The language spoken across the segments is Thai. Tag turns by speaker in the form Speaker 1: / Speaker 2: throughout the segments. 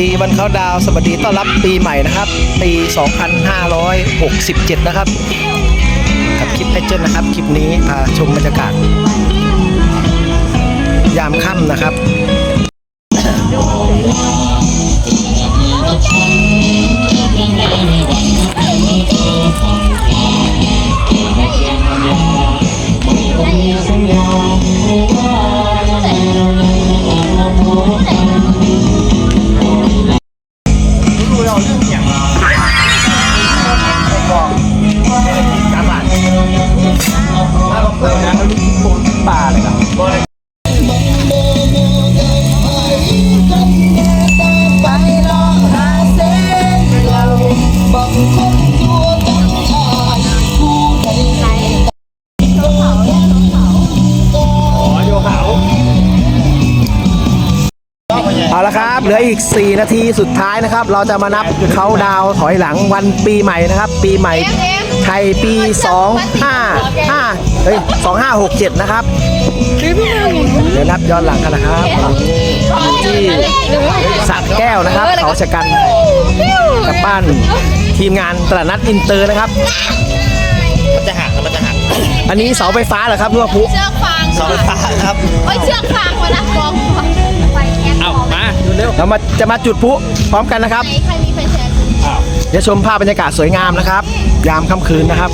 Speaker 1: ดีวันเขาดาวสวัสดีต้อนรับปีใหม่นะครับ ปี 2567 นะครับ กับคลิปเพทเจนนะครับ คลิปนี้พาชมบรรยากาศ ยามค่ำนะครับ เอาละครับ เหลืออีก 4 นาทีสุดท้ายนะครับ เราจะมานับเขาดาวน์ถอยหลังวันปีใหม่นะครับ ปีใหม่ไทยปี2 5 5เฮ้ย2567 นะครับเดี๋ยวนับย้อนหลังกันนะครับที่สระแก้วนะครับเขาชะกันกับบ้านทีมงานตลาดนัดอินเตอร์นะครับ
Speaker 2: มันจะหักมันจะหัก
Speaker 1: อันนี้เสาไฟฟ้าเหรอครับนัวพุ
Speaker 3: เชือกฟาง
Speaker 2: เสาไฟฟ้าครับ
Speaker 3: โอ้ยเชือกฟางวะนะกอง
Speaker 2: เรา
Speaker 1: มาจะมาจุดพลุพร้อมกันนะครับ
Speaker 3: ไหนใครมีไฟแช็ก
Speaker 1: เดี๋ยวชมภาพบรรยากาศสวยงามนะครับ ยามค่ำคืนนะครับ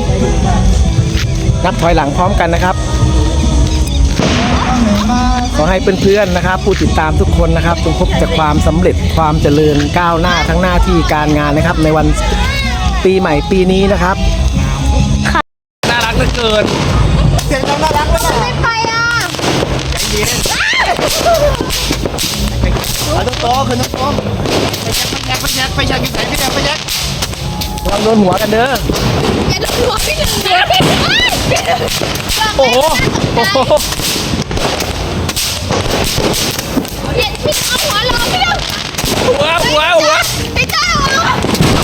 Speaker 1: นับถอยหลังพร้อมกันนะครับ ขอให้เพื่อนๆนะครับ ผู้ติดตามทุกคนนะครับจงพบแต่ความสำเร็จความเจริญก้าวหน้าทั้งหน้าที่การงานนะครับ ในวันปีใหม่ปีนี้นะครับ
Speaker 2: น่ารักเหลือเกิน
Speaker 3: ไม่ไปอะ
Speaker 2: เอาต้องโตขึ้นต้องโตไปแช็กไปแช็กไปแช็กไปแช็กไปแช็ก
Speaker 1: ระวังโดนหัวกันเด้อ
Speaker 3: อย่าโดนหัวพี่หนึ่งเดี๋ยว
Speaker 1: โอ้โหโอ้โห
Speaker 3: เดี๋ยวพี่เอาหัวรอพี่หนึ่ง
Speaker 2: หัวหัวหัว
Speaker 3: ไม่ได้เอา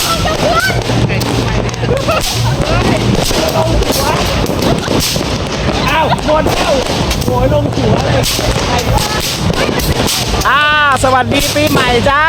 Speaker 3: เอาจะเพื่อน
Speaker 1: อ้าวหมดแล้วโอ้ยลงหัวเลยอ่า สวัสดีปีใหม่จ้า